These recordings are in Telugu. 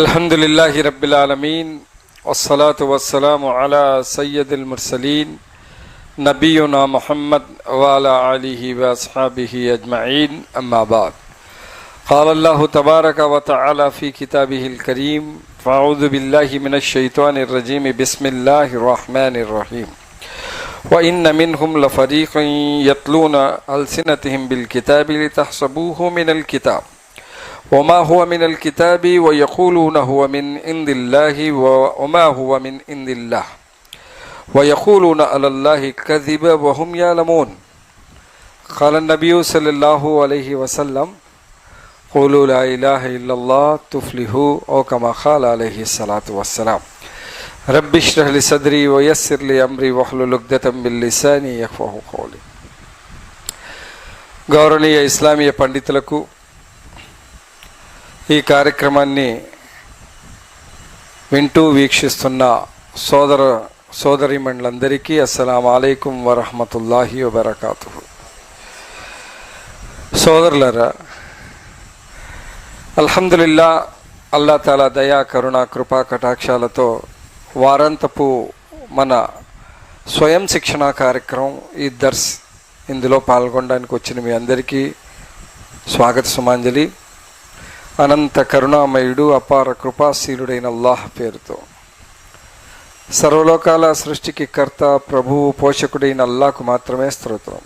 الحمد لله رب العالمين والصلاة والسلام على سيد المرسلين نبينا محمد وعلى آله وأصحابه أجمعين أما بعد. قال الله تبارك وتعالى في كتابه الكريم فأعوذ بالله من الشيطان الرجيم بسم الله الرحمن الرحيم وإن منهم لفريقا يتلون ألسنتهم بالكتاب لتحسبوه من الكتاب وما هو من الكتاب ويقولون هو من عند الله وما هو من عند الله ويقولون على الله كذب وهم يعلمون قال النبي صلى الله عليه وسلم قولوا لا إله إلا الله تفلحوا أو كما قال عليه الصلاة والسلام رب اشرح لي صدري ويسر لي أمري واحلل عقدة من لساني يفقهوا قولي గౌరవనీయ ఇస్లామీయ పండితులకు ఈ కార్యక్రమాన్ని వింటూ వీక్షిస్తున్న సోదర సోదరిమణులందరికీ అస్సలం అయికం వరహమతుల్లాహి వబర్కాతు సోదరులరా అల్హందుల్లా అల్లా తాలా దయా కరుణ కృపా కటాక్షాలతో వారంతపు మన స్వయం శిక్షణ కార్యక్రమం ఈ దర్శ్ ఇందులో పాల్గొనడానికి వచ్చిన మీ అందరికీ స్వాగత సుమాంజలి. అనంత కరుణామయుడు అపార కృపాశీలుడైన అల్లాహ్ పేరుతో. సర్వలోకాల సృష్టికి కర్త ప్రభువు పోషకుడైన అల్లాకు మాత్రమే స్తోత్రం.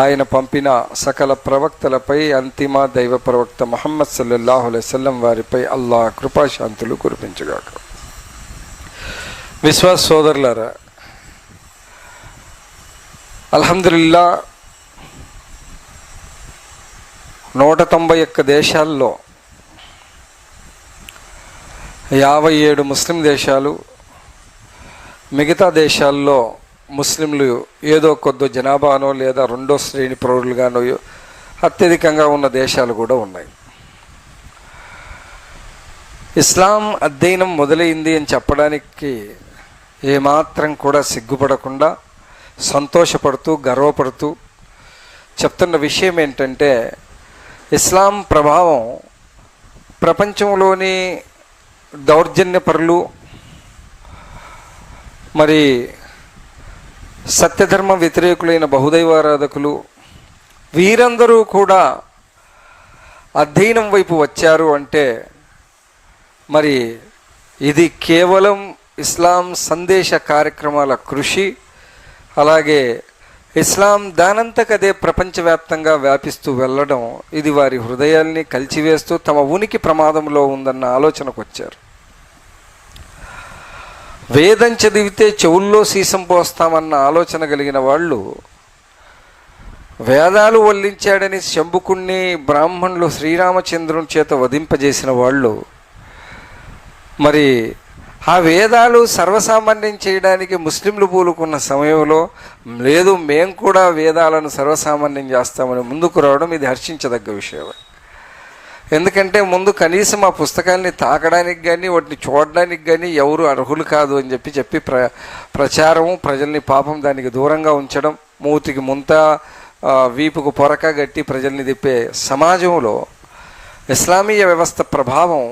ఆయన పంపిన సకల ప్రవక్తలపై అంతిమ దైవ ప్రవక్త మహమ్మద్ సల్లల్లాహు వారిపై అల్లాహ్ కృపాశాంతులు కురిపించగాక. విశ్వాస సోదరులారా అల్హమ్దుల్లా నూట తొంభై ఒక్క దేశాల్లో యాభై ఏడు ముస్లిం దేశాలు మిగతా దేశాల్లో ముస్లింలు ఏదో కొద్ది జనాభానో లేదా రెండో శ్రేణి పౌరులుగానో అత్యధికంగా ఉన్న దేశాలు కూడా ఉన్నాయి. ఇస్లాం అధ్యయనం మొదలైంది అని చెప్పడానికి ఏమాత్రం కూడా సిగ్గుపడకుండా సంతోషపడుతూ గర్వపడుతూ చెప్తున్న విషయం ఏంటంటే ఇస్లాం ప్రభావం ప్రపంచంలోని దౌర్జన్యపరులు మరి సత్యధర్మ వ్యతిరేకులైన బహుదైవారాధకులు వీరందరూ కూడా అధ్యయనం వైపు వచ్చారు అంటే మరి ఇది కేవలం ఇస్లాం సందేశ కార్యక్రమాల కృషి అలాగే ఇస్లాం దానంతకదే ప్రపంచవ్యాప్తంగా వ్యాపిస్తూ వెళ్ళడం ఇది వారి హృదయాల్ని కలిచివేస్తూ తమ ఉనికి ప్రమాదంలో ఉందన్న ఆలోచనకు వచ్చారు వేదం చదివితే చెవుల్లో సీసం పోస్తామన్న ఆలోచన కలిగిన వాళ్ళు వేదాలు వల్లించాడని శంభుకుణ్ణి బ్రాహ్మణులు శ్రీరామచంద్రుని చేత వధింపజేసిన వాళ్ళు మరి ఆ వేదాలు సర్వసామాన్యం చేయడానికి ముస్లింలు పూలుకున్న సమయంలో లేదు మేం కూడా వేదాలను సర్వసామాన్యం చేస్తామని ముందుకు రావడం ఇది హర్షించదగ్గ విషయం. ఎందుకంటే ముందు కనీసం ఆ పుస్తకాల్ని తాకడానికి కానీ వాటిని చూడడానికి కానీ ఎవరు అర్హులు కాదు అని చెప్పి చెప్పి ప్ర ప్రచారం ప్రజల్ని పాపం దానికి దూరంగా ఉంచడం మూతికి ముంత వీపుకు పొరక గట్టి ప్రజల్ని తిప్పే సమాజంలో ఇస్లామీయ వ్యవస్థ ప్రభావం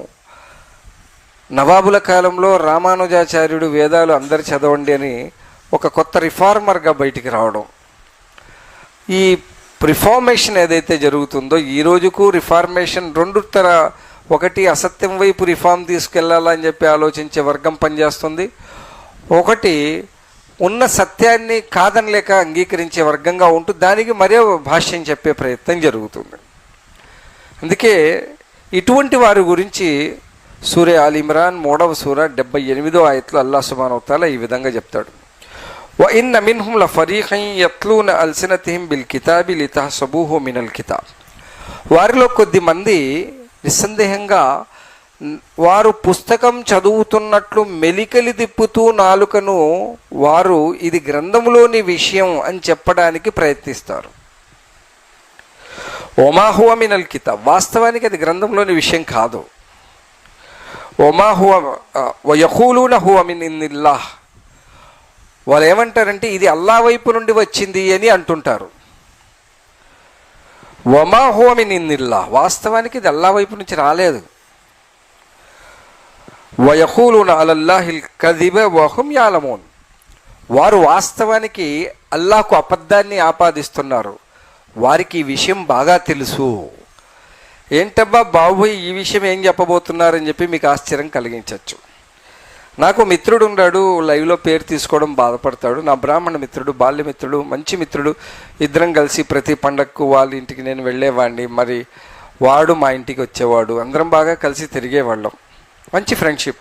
నవాబుల కాలంలో రామానుజాచార్యుడు వేదాలు అందరు చదవండి అని ఒక కొత్త రిఫార్మర్గా బయటికి రావడం. ఈ రిఫార్మేషన్ ఏదైతే జరుగుతుందో ఈ రోజుకు రిఫార్మేషన్ రెండు తర ఒకటి అసత్యం వైపు రిఫార్మ్ తీసుకెళ్ళాలని చెప్పి ఆలోచించే వర్గం పనిచేస్తుంది. ఒకటి ఉన్న సత్యాన్ని కాదనలేక అంగీకరించే వర్గంగా ఉంటూ దానికి మరో భాష్యం చెప్పే ప్రయత్నం జరుగుతుంది. అందుకే ఇటువంటి వారి గురించి సూర్య ఆల్ ఇమ్రాన్ మూడవ సూర డెబ్బై ఎనిమిదో ఆయతలో అల్లా సుబానవతాల ఈ విధంగా చెప్తాడు. వ ఇన్ మిన్హుం ల ఫరీఖం యత్లూన అల్సినతిహిం బిల్ కితాబి లితహసబూహు మినల్ కితాబ్. వారిలో కొద్ది మంది నిస్సందేహంగా వారు పుస్తకం చదువుతున్నట్లు మెలికలి తిప్పుతూ నాలుకను వారు ఇది గ్రంథములోని విషయం అని చెప్పడానికి ప్రయత్నిస్తారు. ఒమాహువ మినల్ కితాబ్? వాస్తవానికి అది గ్రంథంలోని విషయం కాదు. ఒమా హువ వయహూలూన హువ మిన్ వాళ్ళు ఏమంటారంటే ఇది అల్లా వైపు నుండి వచ్చింది అని అంటుంటారు. వమా హువ మిన్ వాస్తవానికి ఇది అల్లా వైపు నుంచి రాలేదు. వయహూలున అలల్లాహిల్ కదిబ వహుం యాలమోన్ వారు వాస్తవానికి అల్లాహకు అబద్ధాన్ని ఆపాదిస్తున్నారు. వారికి ఈ విషయం బాగా తెలుసు. ఏంటబ్బా బాబోయ్ ఈ విషయం ఏం చెప్పబోతున్నారని చెప్పి మీకు ఆశ్చర్యం కలిగించవచ్చు నాకు మిత్రుడు ఉన్నాడు లైవ్లో పేరు తీసుకోవడం బాధపడతాడు. నా బ్రాహ్మణ మిత్రుడు బాల్యమిత్రుడు మంచి మిత్రుడు ఇద్దరం కలిసి ప్రతి పండగకు వాళ్ళ ఇంటికి నేను వెళ్ళేవాడిని మరి వాడు మా ఇంటికి వచ్చేవాడు. అందరం బాగా కలిసి తిరిగేవాళ్ళం. మంచి ఫ్రెండ్షిప్.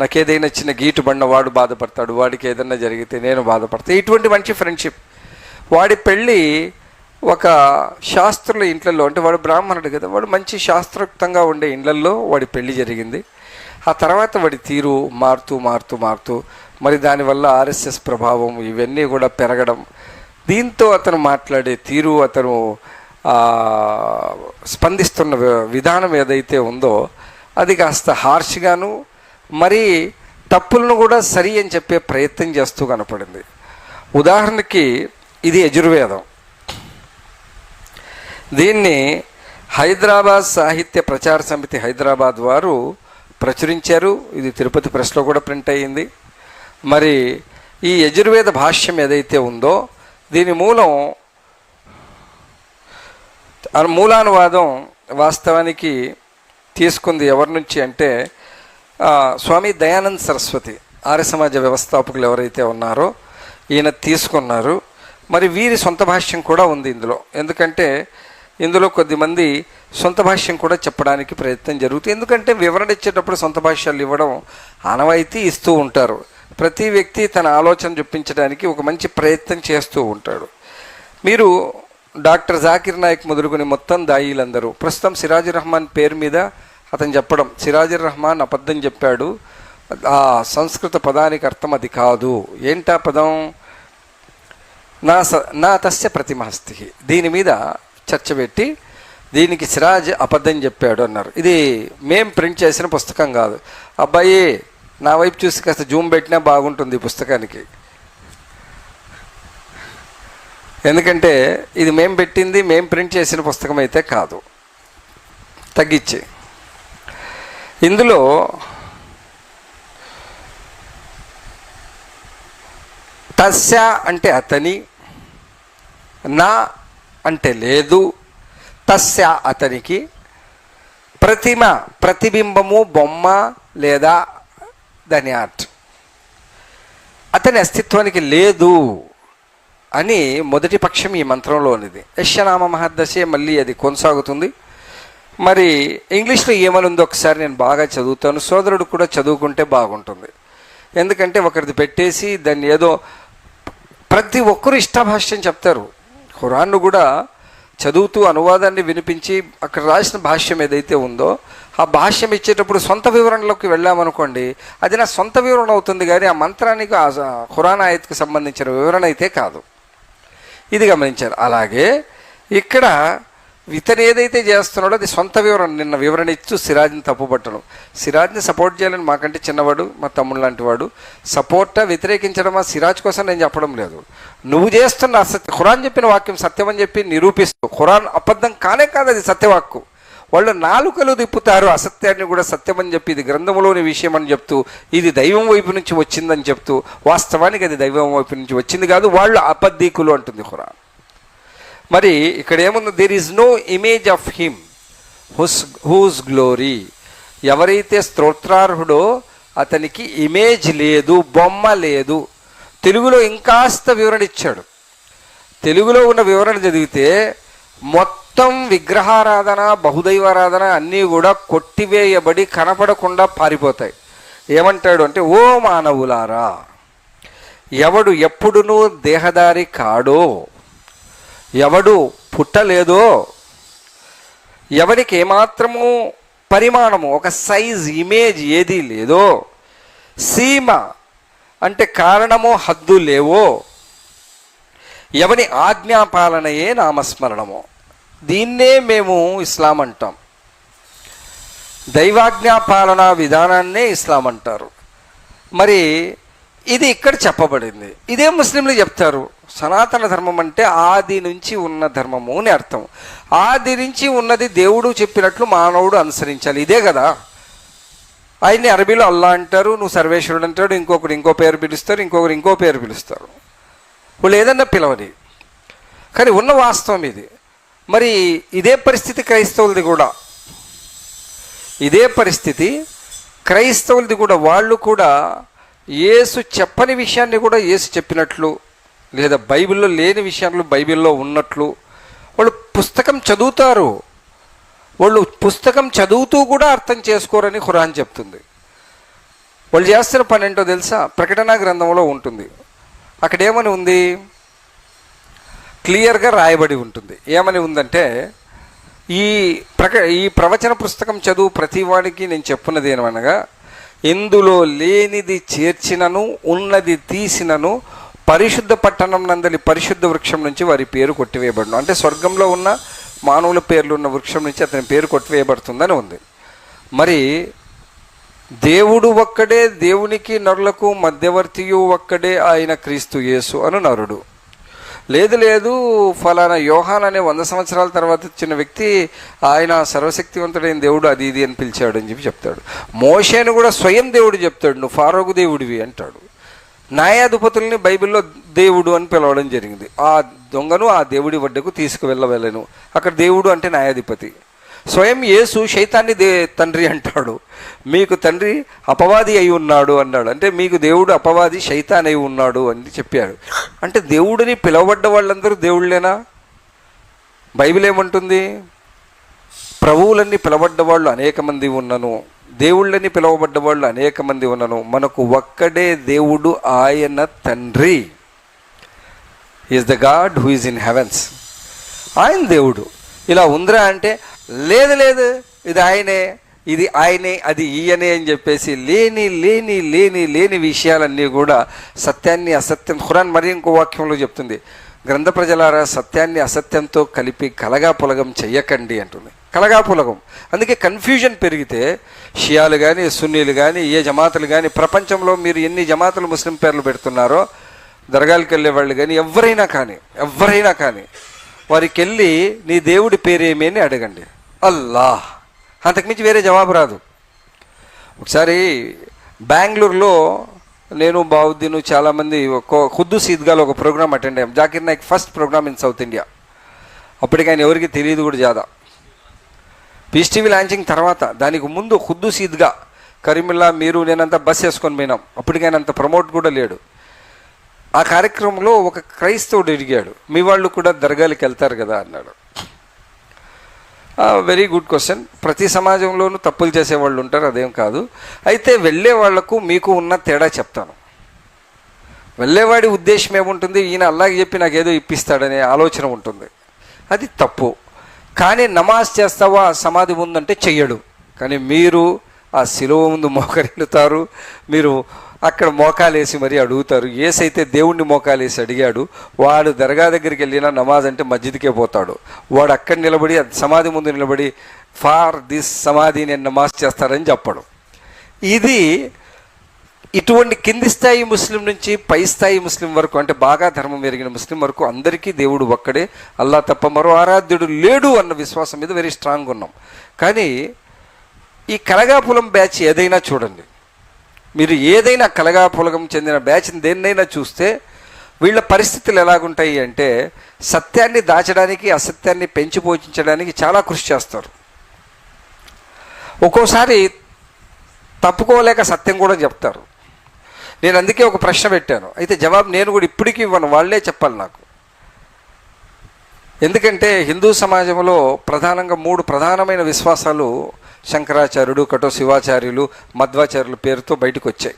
నాకు ఏదైనా చిన్న గీటు బండ వాడు బాధపడతాడు. వాడికి ఏదైనా జరిగితే నేను బాధపడతాను ఇటువంటి మంచి ఫ్రెండ్షిప్. వాడి పెళ్ళి ఒక శాస్త్రుల ఇంట్లలో అంటే వాడు బ్రాహ్మణుడు కదా వాడు మంచి శాస్త్రోక్తంగా ఉండే ఇండ్లల్లో వాడి పెళ్ళి జరిగింది. ఆ తర్వాత వాడి తీరు మారుతూ మారుతూ మారుతూ మరి దానివల్ల ఆర్ఎస్ఎస్ ప్రభావం ఇవన్నీ కూడా పెరగడం. దీంతో అతను మాట్లాడే తీరు అతను స్పందిస్తున్న వి- విధానం ఏదైతే ఉందో అది కాస్త హార్ష్గాను మరి తప్పులను కూడా సరి అని చెప్పే ప్రయత్నం చేస్తూ కనపడింది. ఉదాహరణకి ఇది యజుర్వేదం. దీన్ని హైదరాబాద్ సాహిత్య ప్రచార సమితి హైదరాబాద్ వారు ప్రచురించారు. ఇది తిరుపతి ప్రెస్లో కూడా ప్రింట్ అయ్యింది. మరి ఈ యజుర్వేద భాష్యం ఏదైతే ఉందో దీని మూలం మూలానువాదం వాస్తవానికి తీసుకుంది ఎవరి నుంచి అంటే స్వామి దయానంద్ సరస్వతి ఆర్య సమాజ వ్యవస్థాపకులు ఎవరైతే ఉన్నారో ఈయన తీసుకున్నారు. మరి వీరి సొంత భాష్యం కూడా ఉంది ఇందులో. ఎందుకంటే ఇందులో కొద్దిమంది సొంత భాష్యం కూడా చెప్పడానికి ప్రయత్నం జరుగుతుంది. ఎందుకంటే వివరణ ఇచ్చేటప్పుడు సొంత భాష్యాలు ఇవ్వడం ఆనవాయితీ ఇస్తూ ఉంటారు. ప్రతి వ్యక్తి తన ఆలోచన చూపించడానికి ఒక మంచి ప్రయత్నం చేస్తూ ఉంటాడు. మీరు డాక్టర్ జాకిర్ నాయక్ మొదలుకొని మొత్తం దాయిలందరూ ప్రస్తుతం సిరాజుర్ రహమాన్ పేరు మీద అతను చెప్పడం సిరాజుర్ రహమాన్ అబద్ధం చెప్పాడు ఆ సంస్కృత పదానికి అర్థం అది కాదు. ఏంటా పదం? నా స నా తస్య ప్రతిమహస్తి దీని మీద చర్చ పెట్టి దీనికి సిరాజ్ అబద్ధం చెప్పాడు అన్నారు. ఇది మేం ప్రింట్ చేసిన పుస్తకం కాదు. అబ్బాయి నా వైపు చూసి కాస్త జూమ్ పెట్టినా బాగుంటుంది ఈ పుస్తకానికి. ఎందుకంటే ఇది మేం పెట్టింది మేం ప్రింట్ చేసిన పుస్తకం అయితే కాదు. తగ్గించి. ఇందులో తస్య అంటే అతని నా అంటే లేదు. తస్య అతనికి ప్రతిమ ప్రతిబింబము బొమ్మ లేదా దాని ఆర్ట్. అతని అస్తిత్వానికి లేదు అని మొదటి పక్షం ఈ మంత్రంలోనిది. యశ్యనామ మహర్దశే మళ్ళీ అది కొనసాగుతుంది. మరి ఇంగ్లీష్లో ఏమనుందో ఒకసారి నేను బాగా చదువుతాను. సోదరుడు కూడా చదువుకుంటే బాగుంటుంది. ఎందుకంటే ఒకరిది పెట్టేసి దాన్ని ఏదో ప్రతి ఒక్కరు ఇష్టాభాష్యం చెప్తారు. ఖురాన్ను కూడా చదువుతూ అనువాదాన్ని వినిపించి అక్కడ రాసిన భాష్యం ఏదైతే ఉందో ఆ భాష్యం ఇచ్చేటప్పుడు సొంత వివరణలోకి వెళ్ళామనుకోండి అది నా సొంత వివరణ అవుతుంది కానీ ఆ మంత్రానికి ఆ ఖురాన్ ఆయత్కి సంబంధించిన వివరణ అయితే కాదు. ఇది గమనించారు. అలాగే ఇక్కడ ఇతను ఏదైతే చేస్తున్నాడో అది సొంత వివరణ. నిన్న వివరణ ఇచ్చు సిరాజ్ని తప్పుపట్టడం సిరాజ్ని సపోర్ట్ చేయాలని మాకంటే చిన్నవాడు మా తమ్ముడు లాంటి వాడు సపోర్టా వ్యతిరేకించడమా సిరాజ్ కోసం నేను చెప్పడం లేదు. నువ్వు చేస్తున్న అసత్య ఖురాన్ చెప్పిన వాక్యం సత్యం అని చెప్పి నిరూపిస్తూ ఖురాన్ అబద్ధం కానే కాదు అది సత్యవాక్కు. వాళ్ళు నాలుకలు తిప్పుతారు అసత్యాన్ని కూడా సత్యమని చెప్పి ఇది గ్రంథంలోని విషయం అని చెప్తూ ఇది దైవం వైపు నుంచి వచ్చిందని చెప్తూ వాస్తవానికి అది దైవం వైపు నుంచి వచ్చింది కాదు వాళ్ళు అబద్ధీకులు అంటుంది ఖురాన్. మరి ఇక్కడ ఏముంది? There is no image of him whose whose glory ఎవరైతే స్తోత్రార్హుడో అతనికి ఇమేజ్ లేదు బొమ్మ లేదు. తెలుగులో ఇంకాస్త వివరణ ఇచ్చాడు. తెలుగులో ఉన్న వివరణ చదివితే మొత్తం విగ్రహారాధన బహుదైవారాధన అన్నీ కూడా కొట్టివేయబడి కనపడకుండా పారిపోతాయి. ఏమంటాడు అంటే ఓ మానవులారా ఎవడు ఎప్పుడునూ దేహదారి కాడో ఎవడు పుట్టలేదో ఎవరికి ఏమాత్రము పరిమాణము ఒక సైజ్ ఇమేజ్ ఏది లేదో సీమ అంటే కారణము హద్దు లేవో ఎవని ఆజ్ఞాపాలనయే నామస్మరణము. దీన్నే మేము ఇస్లాం అంటాం. దైవాజ్ఞాపాలన విధానాన్నే ఇస్లాం అంటారు. మరి ఇది ఇక్కడ చెప్పబడింది. ఇదే ముస్లింలు చెప్తారు సనాతన ధర్మం అంటే ఆది నుంచి ఉన్న ధర్మము అని అర్థం. ఆది నుంచి ఉన్నది దేవుడు చెప్పినట్లు మానవుడు అనుసరించాలి. ఇదే కదా. ఆయన్ని అరబీలో అల్లా అంటారు నువ్వు సర్వేశ్వరుడు అంటాడు ఇంకొకరు ఇంకో పేరు పిలుస్తారు ఇంకొకరు ఇంకో పేరు పిలుస్తారు. వాళ్ళు ఏదన్నా పిలవని. కానీ ఉన్న వాస్తవం ఇది. మరి ఇదే పరిస్థితి క్రైస్తవులది కూడా. ఇదే పరిస్థితి క్రైస్తవులది కూడా. వాళ్ళు కూడా యేసు చెప్పని విషయాన్ని కూడా యేసు చెప్పినట్లు లేదా బైబిల్లో లేని విషయాలు బైబిల్లో ఉన్నట్లు వాళ్ళు పుస్తకం చదువుతారు. వాళ్ళు పుస్తకం చదువుతూ కూడా అర్థం చేసుకోరని ఖురాన్ చెప్తుంది. వాళ్ళు చేస్తున్న పని ఏంటో తెలుసా? ప్రకటన గ్రంథంలో ఉంటుంది. అక్కడ ఏమని ఉంది? క్లియర్గా రాయబడి ఉంటుంది. ఏమని ఉందంటే ఈ ప్రక ఈ ప్రవచన పుస్తకం చదువు ప్రతి వాడికి నేను చెప్పున్నది ఏమనగా ఇందులో లేనిది చేర్చినను ఉన్నది తీసినను పరిశుద్ధ పట్టణం నందలి పరిశుద్ధ వృక్షం నుంచి వారి పేరు కొట్టివేయబడును. అంటే స్వర్గంలో ఉన్న మానవుల పేర్లు ఉన్న వృక్షం నుంచి అతని పేరు కొట్టివేయబడుతుందని ఉంది. మరి దేవుడు ఒక్కడే దేవునికి నరులకు మధ్యవర్తియు ఒక్కడే ఆయన క్రీస్తు యేసు అను నరుడు. లేదు లేదు ఫలానా యోహాన్ అనే వంద సంవత్సరాల తర్వాత వచ్చిన వ్యక్తి ఆయన సర్వశక్తివంతుడైన దేవుడు అది ఇది అని పిలిచాడు అని చెప్పి చెప్తాడు. మోషేను కూడా స్వయం దేవుడు చెప్తాడు నువ్వు ఫారోగు దేవుడివి అంటాడు. న్యాయాధిపతుల్ని బైబిల్లో దేవుడు అని పిలవడం జరిగింది. ఆ దొంగను ఆ దేవుడి వడ్డకు తీసుకువెళ్ళవలను. అక్కడ దేవుడు అంటే న్యాయాధిపతి. స్వయం యేసు శైతాన్ని దే తండ్రి అంటాడు. మీకు తండ్రి అపవాది అయి ఉన్నాడు అన్నాడు. అంటే మీకు దేవుడు అపవాది శైతాన్ అయి ఉన్నాడు అని చెప్పాడు. అంటే దేవుడిని పిలవబడ్డ వాళ్ళందరూ దేవుళ్ళేనా? బైబిల్ ఏమంటుంది? ప్రభువులన్నీ పిలవబడ్డ వాళ్ళు అనేక మంది ఉన్నను. దేవుళ్ళని పిలవబడ్డ వాళ్ళు అనేక మంది ఉన్నను. మనకు ఒక్కడే దేవుడు ఆయన తండ్రి. Is the God who is in heavens ఆయన దేవుడు. ఇలా ఉందిరా అంటే లేదు లేదు. ఇది ఆయనే ఇది ఆయనే అది ఈయనే అని చెప్పేసి లేని లేని లేని లేని విషయాలన్నీ కూడా సత్యాన్ని అసత్యం ఖురాన్ మరి ఇంకో వాక్యంలో చెప్తుంది. గ్రంథ ప్రజలారా సత్యాన్ని అసత్యంతో కలిపి కలగా పులగం చెయ్యకండి అంటుంది. కలగా పులగం అందుకే కన్ఫ్యూజన్ పెరిగితే షియాలు కానీ సున్నీలు కానీ ఏ జమాతులు కానీ ప్రపంచంలో మీరు ఎన్ని జమాతులు ముస్లిం పేర్లు పెడుతున్నారో దర్గాలకు వెళ్ళే వాళ్ళు కానీ ఎవరైనా కానీ ఎవరైనా కానీ వారికి వెళ్ళి నీ దేవుడి పేరేమి అని అడగండి. అల్లా అంతకుమించి వేరే జవాబు రాదు. ఒకసారి బెంగళూరులో నేను బావుద్దీను చాలామంది ఒక ఖుద్దు ఈద్గాలో ఒక ప్రోగ్రామ్ అటెండ్ అయ్యాం. Zakir Naik first program in South India. అప్పటికి ఆయన ఎవరికి తెలియదు కూడా జాదా. పీస్ టీవీ లాంచింగ్ తర్వాత దానికి ముందు ఖుద్దు ఈద్గా కరీముల్లా మీరు నేనంతా బస్ వేసుకొని పోయినాం. అప్పటికైనా అంత ప్రమోట్ కూడా లేడు. ఆ కార్యక్రమంలో ఒక క్రైస్తవుడు అడిగాడు మీ వాళ్ళు కూడా దర్గాలకు వెళ్తారు కదా అన్నాడు. వెరీ గుడ్ క్వశ్చన్ ప్రతి సమాజంలోనూ తప్పులు చేసేవాళ్ళు ఉంటారు అదేం కాదు. అయితే వెళ్ళే వాళ్ళకు మీకు ఉన్న తేడా చెప్తాను. వెళ్ళేవాడి ఉద్దేశం ఏముంటుంది? ఈయన అల్లాగ చెప్పి నాకు ఏదో ఇప్పిస్తాడనే ఆలోచన ఉంటుంది. అది తప్పు. కానీ నమాజ్ చేస్తావా? సమాధి ముందంటే చెయ్యడు. కానీ మీరు ఆ శిలువ ముందు మోకరిల్లుతారు. మీరు అక్కడ మోకాలేసి మరీ అడుగుతారు. ఏసైతే దేవుణ్ణి మోకాలేసి అడిగాడు వాడు దర్గా దగ్గరికి వెళ్ళినా నమాజ్ అంటే మస్జిద్కే పోతాడు. వాడు అక్కడ నిలబడి సమాధి ముందు నిలబడి ఫార్ దిస్ సమాధి నేను నమాజ్ చేస్తారని చెప్పడు. ఇది ఇటువంటి కింది స్థాయి ముస్లిం నుంచి పై స్థాయి ముస్లిం వరకు అంటే బాగా ధర్మం ఎరిగిన ముస్లిం వరకు అందరికీ దేవుడు ఒక్కడే. అల్లా తప్ప మరో ఆరాధ్యుడు లేడు అన్న విశ్వాసం మీద వెరీ స్ట్రాంగ్ ఉన్నాం. కానీ ఈ కలగాపులం బ్యాచ్ ఏదైనా చూడండి. మీరు ఏదైనా కలగాపులగం చెందిన బ్యాచ్ని దేన్నైనా చూస్తే వీళ్ళ పరిస్థితులు ఎలాగుంటాయి అంటే సత్యాన్ని దాచడానికి అసత్యాన్ని పెంచి పోషించడానికి చాలా కృషి చేస్తారు. ఒక్కోసారి తప్పుకోలేక సత్యం కూడా చెప్తారు. నేను అందుకే ఒక ప్రశ్న పెట్టాను. అయితే జవాబు నేను కూడా ఇప్పటికీ ఇవ్వను. వాళ్ళే చెప్పాలి నాకు. ఎందుకంటే హిందూ సమాజంలో ప్రధానంగా మూడు ప్రధానమైన విశ్వాసాలు శంకరాచార్యుడు కటో శివాచార్యులు మధ్వాచార్యుల పేరుతో బయటకు వచ్చాయి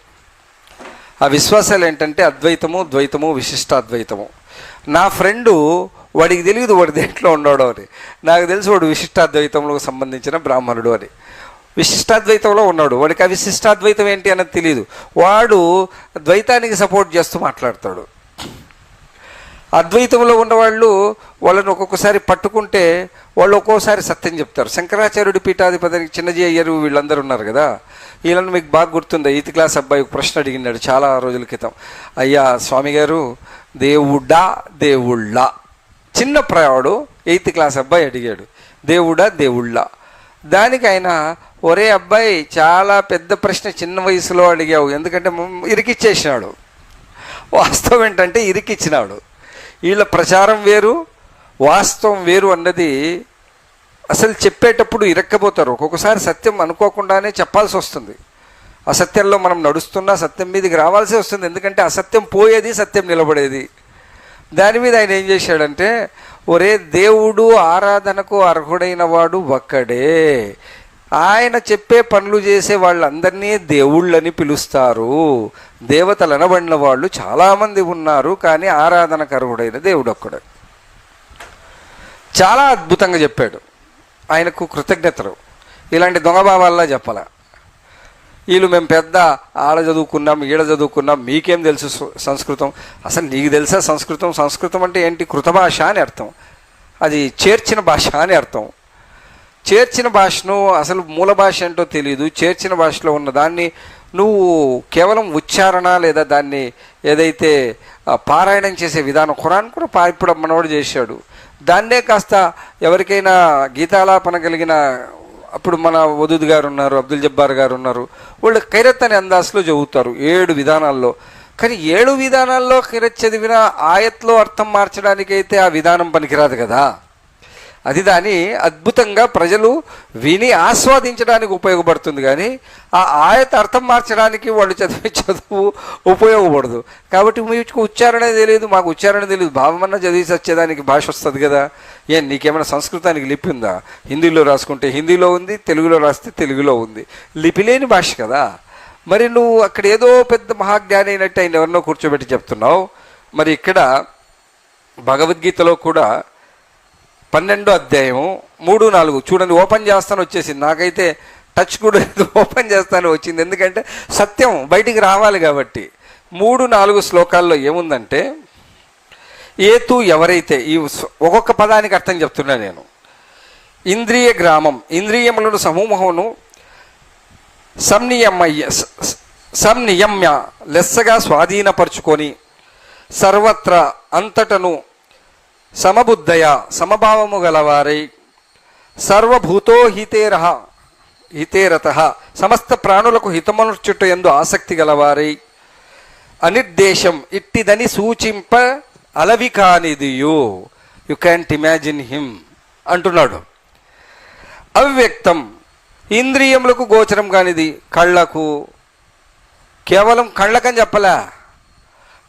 ఆ విశ్వాసాలు ఏంటంటే అద్వైతము ద్వైతము విశిష్టాద్వైతము. నా ఫ్రెండు వాడికి తెలియదు వాడి దేంట్లో ఉన్నాడో అని. నాకు తెలిసి వాడు విశిష్టాద్వైతంలో సంబంధించిన బ్రాహ్మణుడు అని. విశిష్టాద్వైతంలో ఉన్నాడు. వాడికి ఆ విశిష్టాద్వైతం ఏంటి అన్నది తెలియదు వాడు ద్వైతానికి సపోర్ట్ చేస్తూ మాట్లాడతాడు. అద్వైతంలో ఉన్నవాళ్ళు వాళ్ళని ఒక్కొక్కసారి పట్టుకుంటే వాళ్ళు ఒక్కోసారి సత్యం చెప్తారు. శంకరాచార్యుడి పీఠాధిపతి చిన్నజీ అయ్యారు వీళ్ళందరూ ఉన్నారు కదా. వీళ్ళని మీకు బాగా గుర్తుంది? ఎయిత్ క్లాస్ అబ్బాయి ఒక ప్రశ్న అడిగినాడు చాలా రోజుల క్రితం. అయ్యా స్వామి గారు దేవుడా దేవుళ్ళ? చిన్న ప్రయాడు ఎయిత్ క్లాస్ అబ్బాయి అడిగాడు. దేవుడా దేవుళ్ళ? దానికి ఆయన ఒరే అబ్బాయి చాలా పెద్ద ప్రశ్న చిన్న వయసులో అడిగావు. ఎందుకంటే ఇరికిచ్చేసినాడు. వాస్తవం ఏంటంటే ఇరికిచ్చినాడు. వీళ్ళ ప్రచారం వేరు వాస్తవం వేరు అన్నది అసలు చెప్పేటప్పుడు ఇరక్కపోతారు. ఒక్కొక్కసారి సత్యం అనుకోకుండానే చెప్పాల్సి వస్తుంది. అసత్యంలో మనం నడుస్తున్నా సత్యం మీదకి రావాల్సి వస్తుంది. ఎందుకంటే అసత్యం పోయేది సత్యం నిలబడేది. దాని మీద ఆయన ఏం చేశాడంటే ఒరే దేవుడు ఆరాధనకు అర్హుడైన వాడు ఒక్కడే. ఆయన చెప్పే పనులు చేసే వాళ్ళందరినీ దేవుళ్ళని పిలుస్తారు. దేవతలు అనబడిన వాళ్ళు చాలామంది ఉన్నారు కానీ ఆరాధన కరువుడైన దేవుడు ఒక్కడు చాలా అద్భుతంగా చెప్పాడు. ఆయనకు కృతజ్ఞతలు. ఇలాంటి దొంగబాబాల్లా చెప్పాల. వీళ్ళు మేము పెద్ద ఆడ చదువుకున్నాం ఈడ చదువుకున్నాం మీకేం తెలుసు సంస్కృతం? అసలు నీకు తెలుసా సంస్కృతం? సంస్కృతం అంటే ఏంటి? కృత భాష అని అర్థం. అది చేర్చిన భాష అని అర్థం. చేర్చిన భాషను అసలు మూల భాష ఏంటో తెలియదు చేర్చిన భాషలో ఉన్న దాన్ని నువ్వు కేవలం ఉచ్చారణ లేదా దాన్ని ఏదైతే పారాయణం చేసే విధానం ఖురాన్ కూడా పా ఇప్పుడు మనవాడు చేశాడు. దాన్నే కాస్త ఎవరికైనా గీతాలాపన కలిగిన అప్పుడు మన వదుద్ గారు ఉన్నారు అబ్దుల్ జబ్బార్ గారు ఉన్నారు వాళ్ళు ఖైరత్ అనే అందాస్లో చదువుతారు ఏడు విధానాల్లో. కానీ ఏడు విధానాల్లో ఖైరత్ చదివిన ఆయత్లో అర్థం మార్చడానికైతే ఆ విధానం పనికిరాదు కదా. అది దాని అద్భుతంగా ప్రజలు విని ఆస్వాదించడానికి ఉపయోగపడుతుంది కానీ ఆ ఆయత అర్థం మార్చడానికి వాళ్ళు చదివే చదువు ఉపయోగపడదు. కాబట్టి మీకు ఉచ్చారణ తెలియదు మాకు ఉచ్చారణ తెలియదు. భావమన్నా చదివి వచ్చేదానికి భాష వస్తుంది కదా. ఏం నీకేమైనా సంస్కృతానికి లిపి ఉందా? హిందీలో రాసుకుంటే హిందీలో ఉంది తెలుగులో రాస్తే తెలుగులో ఉంది. లిపి లేని భాష కదా. మరి నువ్వు అక్కడ ఏదో పెద్ద మహాజ్ఞాని అయినట్టు ఆయన ఎవరినో కూర్చోబెట్టి చెప్తున్నావు. మరి ఇక్కడ భగవద్గీతలో కూడా పన్నెండో అధ్యాయము మూడు నాలుగు. చూడండి ఓపెన్ చేస్తాను వచ్చేసింది. నాకైతే టచ్ కూడా ఓపెన్ చేస్తాను వచ్చింది. ఎందుకంటే సత్యం బయటికి రావాలి కాబట్టి. మూడు నాలుగు శ్లోకాల్లో ఏముందంటే ఏతు ఎవరైతే ఈ ఒక్కొక్క పదానికి అర్థం చెప్తున్నా నేను. ఇంద్రియ గ్రామం ఇంద్రియములను సమూహమును సంనియమయ్య సంనియమ్య లెస్సగా స్వాధీనపరుచుకొని సర్వత్ర అంతటను సమబుద్ధయ సమభావము గలవారై సర్వభూతో హితేర హితేరత సమస్త ప్రాణులకు హితమనుచుట ఎందు ఆసక్తి గలవారై అనిర్దేశం ఇట్టిదని సూచింప అలవి కానిదియు యు క్యాంట్ ఇమాజిన్ హిమ్ అంటున్నాడు. అవ్యక్తం ఇంద్రియములకు గోచరం కానిది కళ్ళకు కేవలం కళ్ళకని చెప్పలే.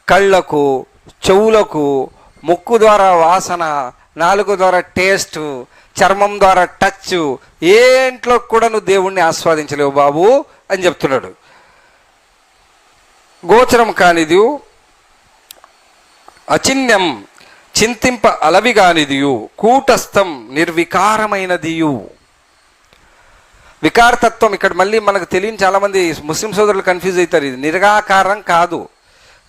కళ్ళకు చెవులకు ముక్కు ద్వారా వాసన నాలుగు ద్వారా టేస్ట్ చర్మం ద్వారా టచ్ ఏంట్లో కూడా నువ్వు దేవుణ్ణి ఆస్వాదించలేవు బాబు అని చెప్తున్నాడు. గోచరం కానిది అచిన్యం చింతింప అలవిగానిదియు కూటస్థం నిర్వికారమైనదియు. వికారతత్వం ఇక్కడ మళ్ళీ మనకు తెలియని చాలామంది ముస్లిం సోదరులు కన్ఫ్యూజ్ అవుతారు ఇది నిరాకారం కాదు.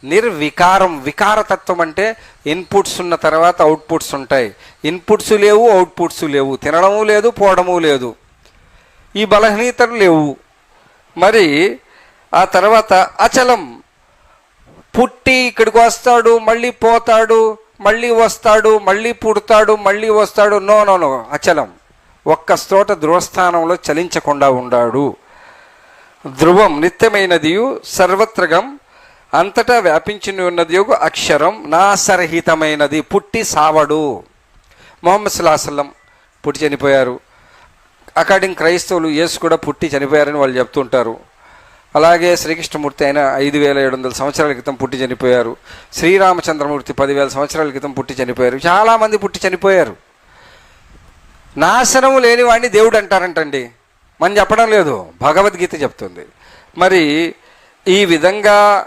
నిర్వికారం వికారతత్వం అంటే ఇన్పుట్స్ ఉన్న తర్వాత అవుట్పుట్స్ ఉంటాయి. ఇన్పుట్స్ లేవు అవుట్పుట్స్ లేవు. తినడము లేదు పోవడము లేదు. ఈ బలహీనతలు లేవు. మరి ఆ తర్వాత అచలం. పుట్టి ఇక్కడికి వస్తాడు మళ్ళీ పోతాడు మళ్ళీ వస్తాడు మళ్ళీ పుడతాడు మళ్ళీ వస్తాడు. నో నో నో అచలం. ఒక్క చోట ధ్రువస్థానంలో చలించకుండా ఉండాడు. ధ్రువం నిత్యమైనదియు సర్వత్రగం అంతటా వ్యాపించి ఉన్నది ఒక అక్షరం నాసరహితమైనది పుట్టి సావడు. మొహమ్మద్ సుల్లాసల్లం పుట్టి చనిపోయారు. అకార్డింగ్ క్రైస్తవులు యేసు కూడా పుట్టి చనిపోయారని వాళ్ళు చెప్తుంటారు. అలాగే శ్రీకృష్ణమూర్తి అయిన ఐదు వేల ఏడు వందల సంవత్సరాల క్రితం పుట్టి చనిపోయారు. శ్రీరామచంద్రమూర్తి పదివేల సంవత్సరాల క్రితం పుట్టి చనిపోయారు. చాలామంది పుట్టి చనిపోయారు. నాశనము లేని వాడిని దేవుడు అంటారంటండి. మనం చెప్పడం లేదు. భగవద్గీత చెప్తుంది. మరి ఈ విధంగా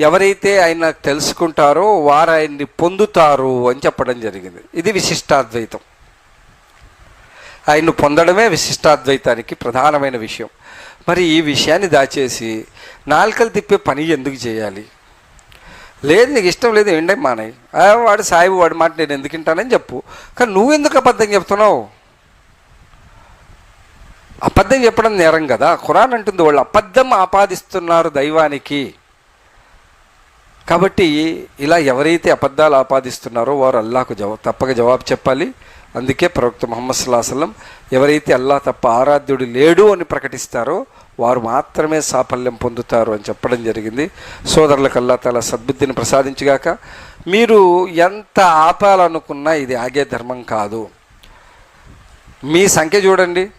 ఎవరైతే ఆయన తెలుసుకుంటారో వారు ఆయన్ని పొందుతారు అని చెప్పడం జరిగింది. ఇది విశిష్టాద్వైతం. ఆయన్ను పొందడమే విశిష్టాద్వైతానికి ప్రధానమైన విషయం. మరి ఈ విషయాన్ని దాచేసి నాలుకలు తిప్పే పని ఎందుకు చేయాలి? లేదు నీకు ఇష్టం లేదు ఏంటో మానయ్య? వాడు సాయిబు వాడి మాట నేను ఎందుకు వింటానని చెప్పు. కానీ నువ్వెందుకు అబద్ధం చెప్తున్నావు? అబద్ధం చెప్పడం నేరం కదా. ఖురాన్ అంటుంది వాళ్ళు అబద్ధం ఆపాదిస్తున్నారు దైవానికి. కాబట్టి ఇలా ఎవరైతే అబద్ధాలు ఆపాదిస్తున్నారో వారు అల్లాకు జవా తప్పక జవాబు చెప్పాలి. అందుకే ప్రవక్త ముహమ్మద్ సుల్లాహసలం ఎవరైతే అల్లా తప్ప ఆరాధ్యుడు లేడు అని ప్రకటిస్తారో వారు మాత్రమే సాఫల్యం పొందుతారు అని చెప్పడం జరిగింది. సోదరులకు అల్లా తల సద్బుద్ధిని ప్రసాదించుగాక మీరు ఎంత ఆపాలనుకున్నా ఇది ఆగే ధర్మం కాదు. మీ సంఖ్య చూడండి.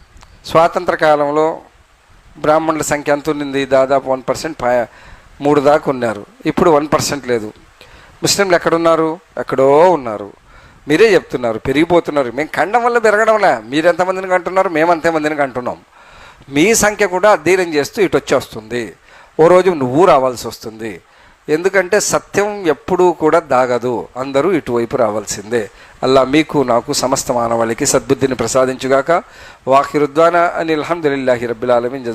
స్వాతంత్ర కాలంలో బ్రాహ్మణుల సంఖ్య ఎంత ఉన్నింది దాదాపు వన్ పర్సెంట్ మూడు దాకా ఉన్నారు. ఇప్పుడు వన్ పర్సెంట్ లేదు. ముస్లింలు ఎక్కడున్నారు? ఎక్కడో ఉన్నారు. మీరే చెప్తున్నారు పెరిగిపోతున్నారు. మేము కండం వల్ల పెరగడంలే. మీరు ఎంతమందిని కంటున్నారు? మేము అంతమందిని కంటున్నాం. మీ సంఖ్య కూడా అధ్యయనం చేస్తూ ఇటు వచ్చేస్తుంది. ఓ రోజు నువ్వు రావాల్సి వస్తుంది. ఎందుకంటే సత్యం ఎప్పుడూ కూడా దాగదు. అందరూ ఇటువైపు రావాల్సిందే. అల్లా మీకు నాకు సమస్త మానవాళికి సద్బుద్ధిని ప్రసాదించుగాక. వాహిరుద్వాన అని అల్హమ్దులిల్లాహి రబ్బిల్ ఆలమీన్.